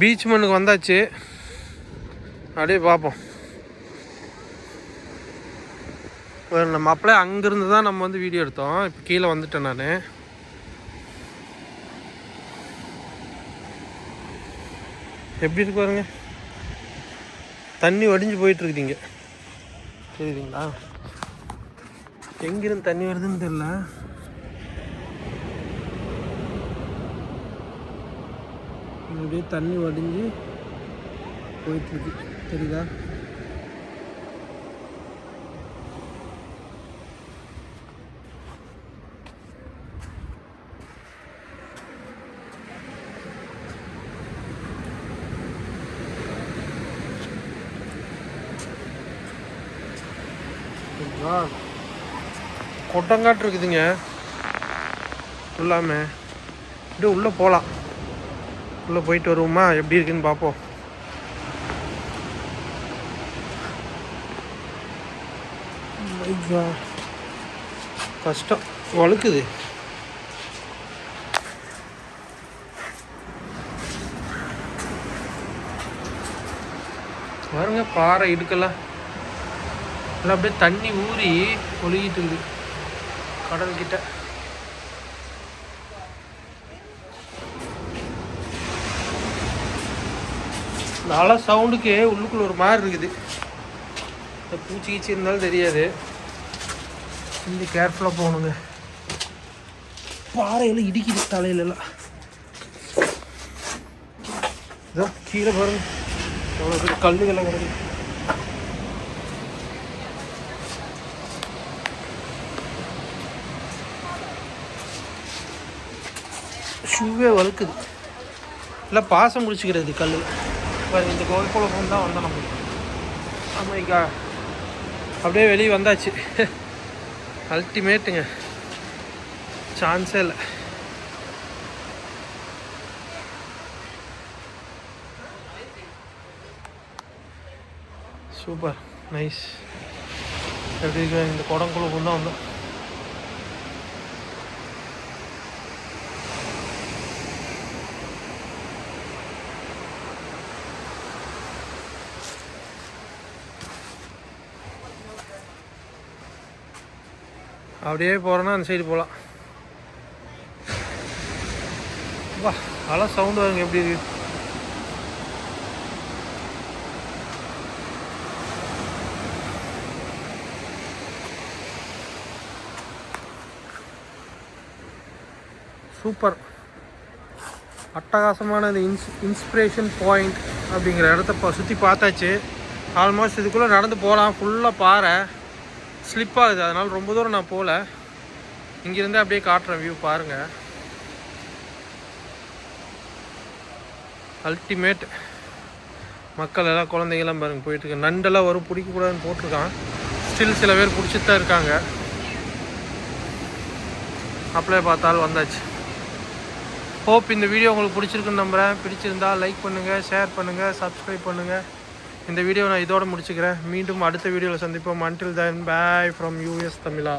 Beach மண்ணுக்கு வந்தாச்சு. அப்படியே பார்ப்போம். ஒரு நம்ம அப்படியே அங்கேருந்து தான் நம்ம வந்து வீடியோ எடுத்தோம். இப்போ கீழே வந்துட்டேன் நான். எப்படி இருக்கு பாருங்க? தண்ணி வடிஞ்சு போயிட்டுருக்குறீங்க. தெரியுதுங்களா எங்கிருந்து தண்ணி வருதுன்னு தெரில அப்படியே தண்ணி வடிஞ்சு போயிட்டுருக்கு. தெரியுதா? கொட்டங்காட்டு இருக்குதுங்க. ஃபுல்லாமே அப்படியே உள்ளே போகலாம் உள்ளே போயிட்டு வருவோமா? எப்படி இருக்குன்னு பார்ப்போம். Oh கஷ்டம். வழுக்குது. பாருங்க பாறை இடுக்கெல்லாம். எல்லாம் அப்படியே தண்ணி ஊறி ஒழுகிட்டு இருக்குது. கடல்கிட்ட. நல்ல சவுண்டுக்கு உள்ளுக்குள்ள ஒரு மாதிரி இருக்குது. இந்த பூச்சி கீச்சி இருந்தாலும் தெரியாது. இந்த கேர்ஃபுல்லாக போகணுங்க. பாறையில் இடிக்குது தலையிலலாம் இதோ கீழே பாருங்க. எவ்வளோ பேர் கல்லுகள்லாம் கிடக்குது. ஷூவே வழுக்குது. இல்லை பாசம் முடிச்சுக்கிறது கல் இப்போ இந்த கோல் தான் வந்தோம் நம்ம. ஆமாய்க்கா அப்படியே வெளியே வந்தாச்சு. அல்டிமேட்டுங்க சான்ஸே இல்லை. சூப்பர் நைஸ் எப்படி இருக்கு இந்த குடம் தான் வந்தோம். அப்படியே போகிறோன்னா அந்த சைடு போகலாம் வா அதெல்லாம் சவுண்டு வருங்க எப்படி இருக்கு? சூப்பர். அட்டகாசமான இந்த இன்ஸ் இன்ஸ்பிரேஷன் பாயிண்ட் அப்படிங்கிற இடத்த இப்போ சுற்றி பார்த்தாச்சு. ஆல்மோஸ்ட் இதுக்குள்ளே நடந்து போகலாம் ஃபுல்லாக பாறை. ஸ்லிப் ஆகுது. அதனால் ரொம்ப தூரம் நான் போகல. இங்கேருந்தே அப்படியே காட்டுறேன் வியூ பாருங்கள் அல்டிமேட் மக்கள் எல்லாம் குழந்தைங்களாம் பாருங்கள் போயிட்டுருக்கு நண்டெல்லாம் வரும் பிடிக்கக்கூடாதுன்னு போட்டிருக்கான். ஸ்டில் சில பேர் பிடிச்சிட்டு தான் இருக்காங்க. அப்படியே பார்த்தாலும் வந்தாச்சு. ஹோப் இந்த வீடியோ உங்களுக்கு பிடிச்சிருக்குன்னு நம்புகிறேன் பிடிச்சிருந்தா லைக் பண்ணுங்கள் ஷேர் பண்ணுங்கள் சப்ஸ்கிரைப் பண்ணுங்கள் இந்த வீடியோ நான் இதோடு முடிச்சுக்கிறேன். மீண்டும் அடுத்த வீடியோவில் சந்திப்போம். Until then bye from US Tamizha